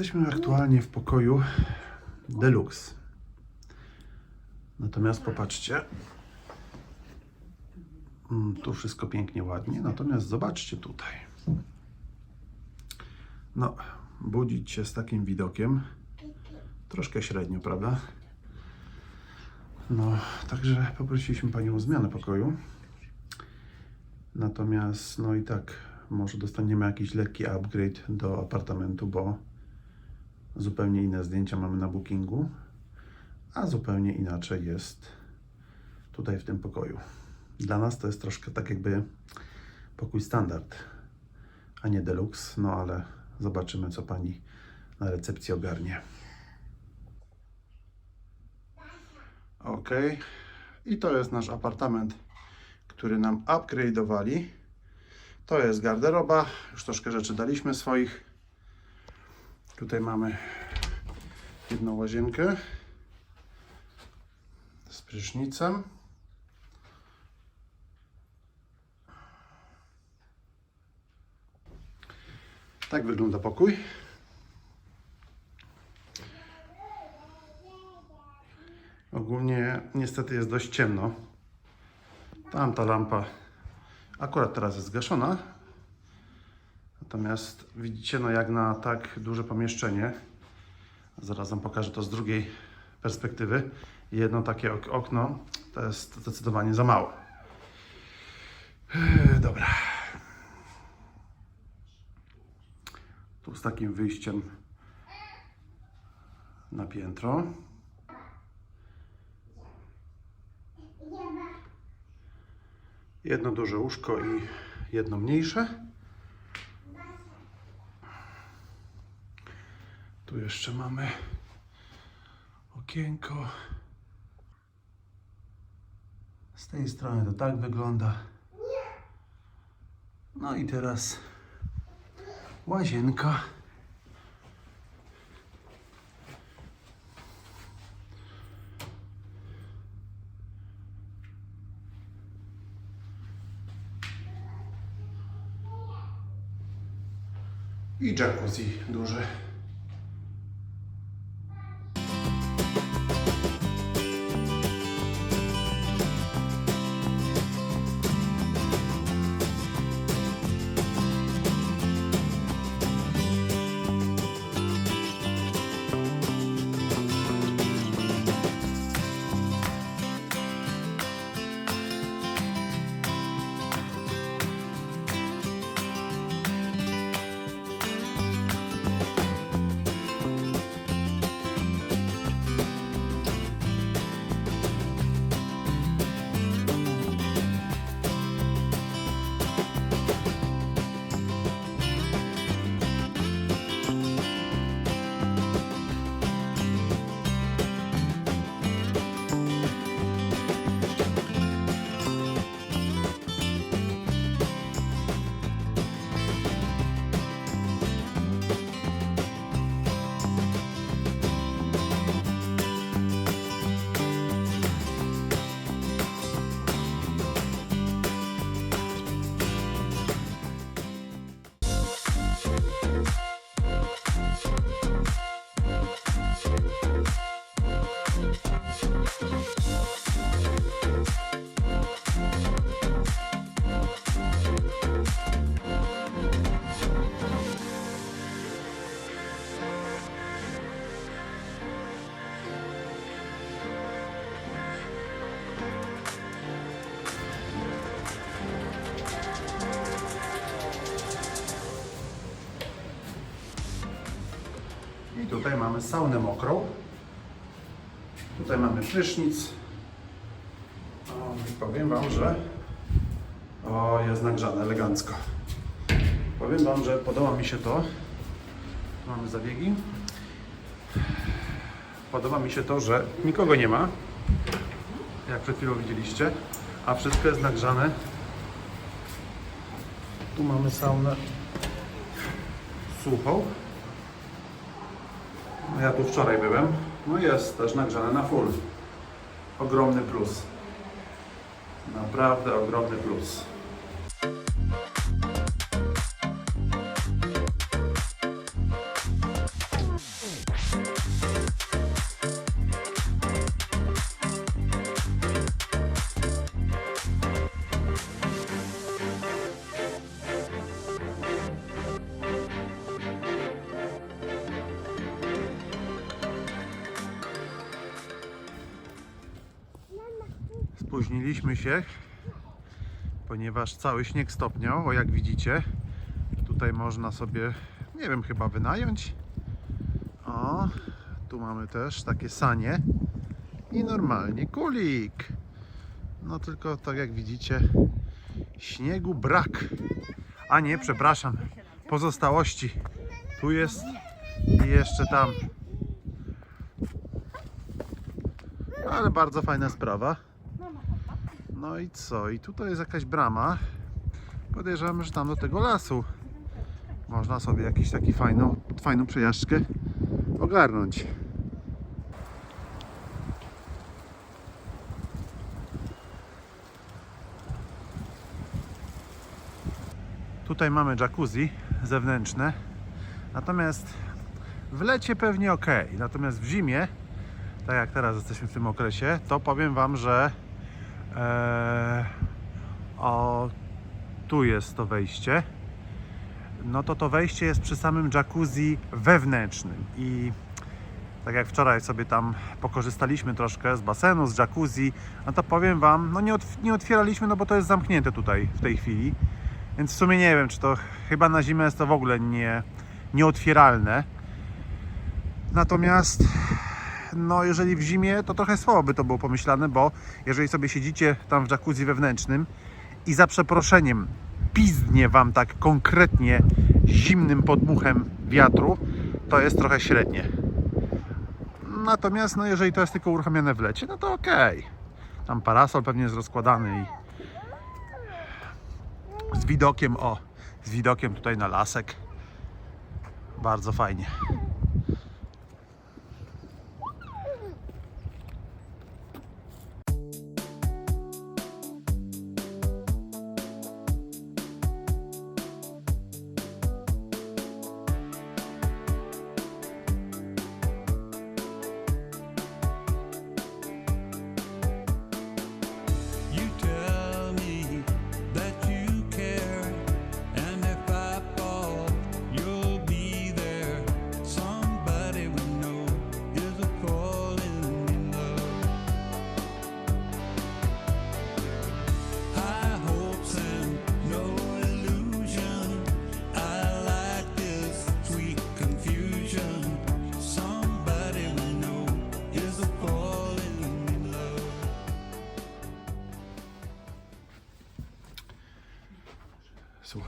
Jesteśmy aktualnie w pokoju deluxe. Natomiast popatrzcie. Mm, Tu wszystko pięknie, ładnie. Natomiast zobaczcie tutaj. No, budzić się z takim widokiem. Troszkę średnio, prawda? No, także poprosiliśmy Panią o zmianę pokoju. Natomiast, no i tak, może dostaniemy jakiś lekki upgrade do apartamentu, bo zupełnie inne zdjęcia mamy na bookingu, a zupełnie inaczej jest tutaj w tym pokoju. Dla nas to jest troszkę tak jakby pokój standard, a nie deluxe, no ale zobaczymy, co pani na recepcji ogarnie. Ok, i to jest nasz apartament, który nam upgrade'owali. To jest garderoba, już troszkę rzeczy daliśmy swoich. Tutaj mamy jedną łazienkę z prysznicem. Tak wygląda pokój. Ogólnie niestety jest dość ciemno. Tam ta lampa akurat teraz jest zgaszona. Natomiast widzicie, no jak na tak duże pomieszczenie, zaraz Wam pokażę to z drugiej perspektywy, jedno takie ok- okno to jest zdecydowanie za mało. Eee, Dobra. Tu z takim wyjściem na piętro. Jedno duże łóżko i jedno mniejsze. Tu jeszcze mamy okienko. Z tej strony to tak wygląda. No i teraz łazienka. I jacuzzi duży. Mamy saunę mokrą. Tutaj mamy prysznic. O, powiem Wam, że o, jest nagrzane elegancko. Powiem Wam, że podoba mi się to. Tu mamy zabiegi. Podoba mi się to, że nikogo nie ma, jak przed chwilą widzieliście, a wszystko jest nagrzane. Tu mamy saunę suchą. No Ja tu wczoraj byłem. No jest też nagrzane na full. Ogromny plus. Naprawdę ogromny plus. Spóźniliśmy się, ponieważ cały śnieg stopniał, o jak widzicie. Tutaj można sobie, nie wiem, chyba wynająć. O, tu mamy też takie sanie i normalnie kulik. No tylko tak jak widzicie, śniegu brak. A nie, przepraszam, pozostałości. Tu jest i jeszcze tam. Ale bardzo fajna sprawa. No i co? I tutaj jest jakaś brama. Podejrzewam, że tam do tego lasu można sobie jakąś taki fajną, fajną przejażdżkę ogarnąć. Tutaj mamy jacuzzi zewnętrzne. Natomiast w lecie pewnie ok. Natomiast w zimie, tak jak teraz jesteśmy w tym okresie, to powiem Wam, że o, tu jest to wejście. No to to wejście jest przy samym jacuzzi wewnętrznym i tak jak wczoraj sobie tam pokorzystaliśmy troszkę z basenu, z jacuzzi, no to powiem Wam, no nie, otw- nie otwieraliśmy, no bo to jest zamknięte tutaj w tej chwili. Więc w sumie nie wiem, czy to chyba na zimę jest to w ogóle nie, nieotwieralne. Natomiast no jeżeli w zimie, to trochę słabo by to było pomyślane, bo jeżeli sobie siedzicie tam w jacuzzi wewnętrznym i za przeproszeniem pizdnie wam tak konkretnie zimnym podmuchem wiatru, to jest trochę średnie. Natomiast no jeżeli to jest tylko uruchomione w lecie, no to okej. Tam parasol pewnie jest rozkładany i z widokiem, o, z widokiem tutaj na lasek. Bardzo fajnie.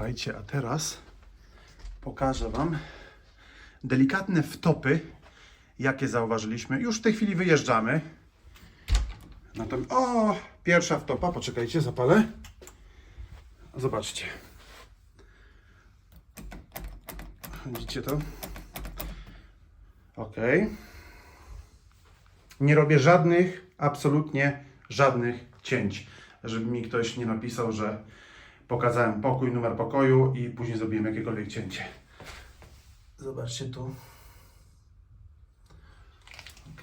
Słuchajcie, a teraz pokażę Wam delikatne wtopy, jakie zauważyliśmy. Już w tej chwili wyjeżdżamy. Natomiast, o, pierwsza wtopa, poczekajcie, zapalę. Zobaczcie. Widzicie to? Ok. Nie robię żadnych, absolutnie żadnych cięć. Żeby mi ktoś nie napisał, że pokazałem pokój, numer pokoju i później zrobiłem jakiekolwiek cięcie. Zobaczcie tu. Ok.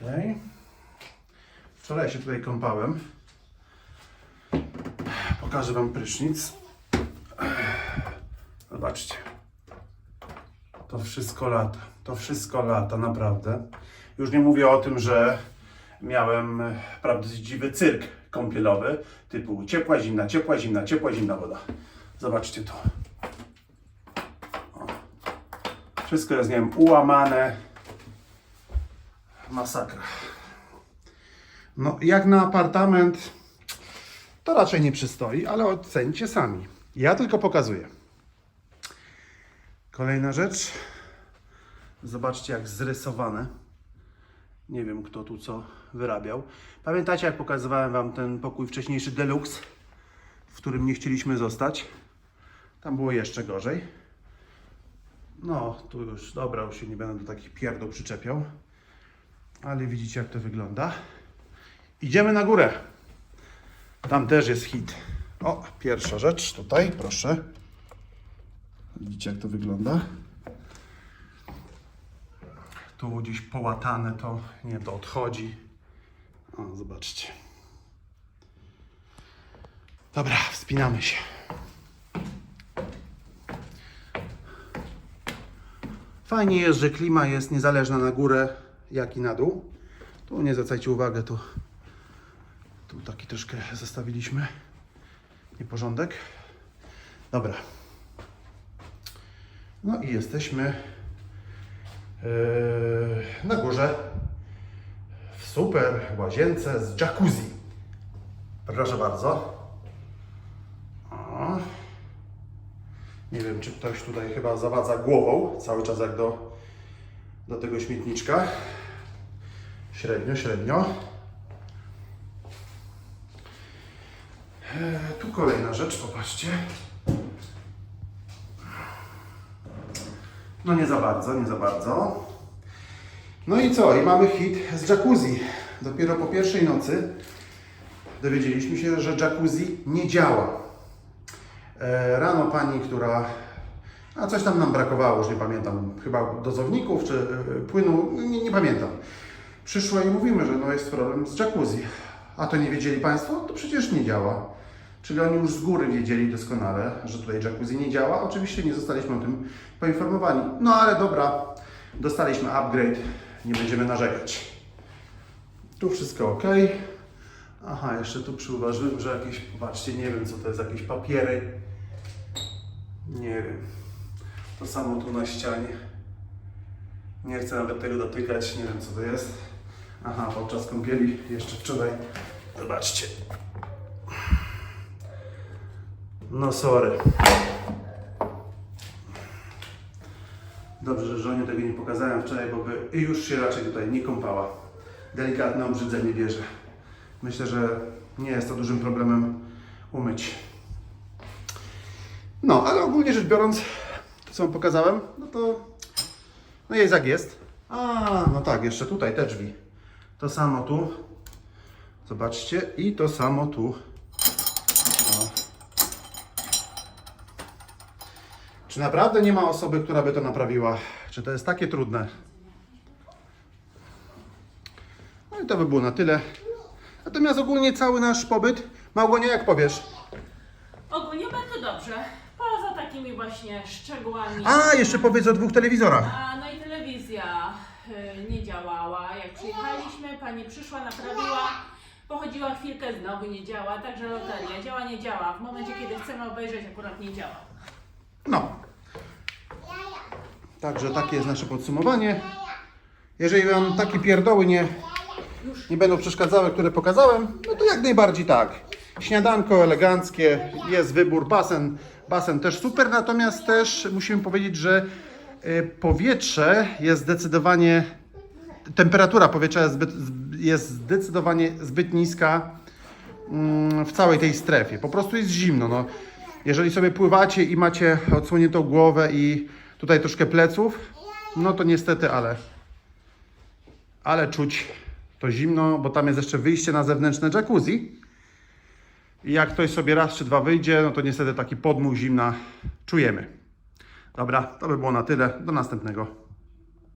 Wczoraj się tutaj kąpałem. Pokażę Wam prysznic. Zobaczcie. To wszystko lata. To wszystko lata, naprawdę. Już nie mówię o tym, że miałem e, prawdziwy cyrk kąpielowy, typu ciepła, zimna, ciepła, zimna, ciepła, zimna woda. Zobaczcie to. Wszystko jest, nie wiem, ułamane. Masakra. No, jak na apartament, to raczej nie przystoi, ale ocencie sami. Ja tylko pokazuję. Kolejna rzecz. Zobaczcie, jak zrysowane. Nie wiem, kto tu co wyrabiał. Pamiętacie, jak pokazywałem Wam ten pokój wcześniejszy deluxe, w którym nie chcieliśmy zostać? Tam było jeszcze gorzej. No, tu już, dobra, już się nie będę do takich pierdół przyczepiał. Ale widzicie, jak to wygląda. Idziemy na górę. Tam też jest hit. O, pierwsza rzecz tutaj, proszę. Widzicie, jak to wygląda. Tu gdzieś połatane to, nie, to odchodzi. O, zobaczcie. Dobra, wspinamy się. Fajnie jest, że klima jest niezależna na górę, jak i na dół. Tu nie zwracajcie uwagę, tu Tu taki troszkę zostawiliśmy nieporządek. Dobra. No i jesteśmy yy, na górze w super łazience z jacuzzi. Proszę bardzo. O. Nie wiem, czy ktoś tutaj chyba zawadza głową cały czas jak do, do tego śmietniczka. Średnio, średnio. E, tu kolejna rzecz, popatrzcie. No nie za bardzo, nie za bardzo. No i co? I mamy hit z jacuzzi. Dopiero po pierwszej nocy dowiedzieliśmy się, że jacuzzi nie działa. E, Rano pani, która. A coś tam nam brakowało, już nie pamiętam, chyba dozowników czy e, płynu, nie, nie pamiętam. Przyszła i mówimy, że no jest problem z jacuzzi. A to nie wiedzieli Państwo? To przecież nie działa. Czyli oni już z góry wiedzieli doskonale, że tutaj jacuzzi nie działa. Oczywiście nie zostaliśmy o tym poinformowani. No ale dobra, dostaliśmy upgrade, nie będziemy narzekać. Tu wszystko ok. Aha, jeszcze tu przyuważyłem, że jakieś, popatrzcie, nie wiem co to jest, jakieś papiery. Nie wiem. To samo tu na ścianie. Nie chcę nawet tego dotykać, nie wiem co to jest. Aha, podczas kąpieli jeszcze wczoraj. Zobaczcie. No sorry. Dobrze, że żonie tego nie pokazałem wczoraj, bo by już się raczej tutaj nie kąpała. Delikatne obrzydzenie bierze. Myślę, że nie jest to dużym problemem umyć. No, ale ogólnie rzecz biorąc, to co Wam pokazałem, no to no jest jak jest. A, no tak, jeszcze tutaj te drzwi. To samo tu. Zobaczcie. I to samo tu. Czy naprawdę nie ma osoby, która by to naprawiła? Czy to jest takie trudne? No i to by było na tyle. Natomiast ogólnie cały nasz pobyt, Małgonia, jak powiesz? Ogólnie bardzo dobrze. Poza takimi właśnie szczegółami. A, jeszcze powiedz o dwóch telewizorach. A, no i telewizja y, nie działała. Jak przyjechaliśmy, pani przyszła, naprawiła, pochodziła chwilkę, znowu nie działa. Także loteria działa, nie działa. W momencie, kiedy chcemy obejrzeć, akurat nie działa. No. Także takie jest nasze podsumowanie. Jeżeli Wam takie pierdoły nie, nie będą przeszkadzały, które pokazałem, no to jak najbardziej tak. Śniadanko eleganckie, jest wybór, basen, basen też super, natomiast też musimy powiedzieć, że y, powietrze jest zdecydowanie, temperatura powietrza jest, zbyt, jest zdecydowanie zbyt niska mm, w całej tej strefie. Po prostu jest zimno. No. Jeżeli sobie pływacie i macie odsłoniętą głowę i tutaj troszkę pleców, no to niestety, ale, ale czuć to zimno, bo tam jest jeszcze wyjście na zewnętrzne jacuzzi. I jak ktoś sobie raz czy dwa wyjdzie, no to niestety taki podmuch zimna czujemy. Dobra, to by było na tyle. Do następnego.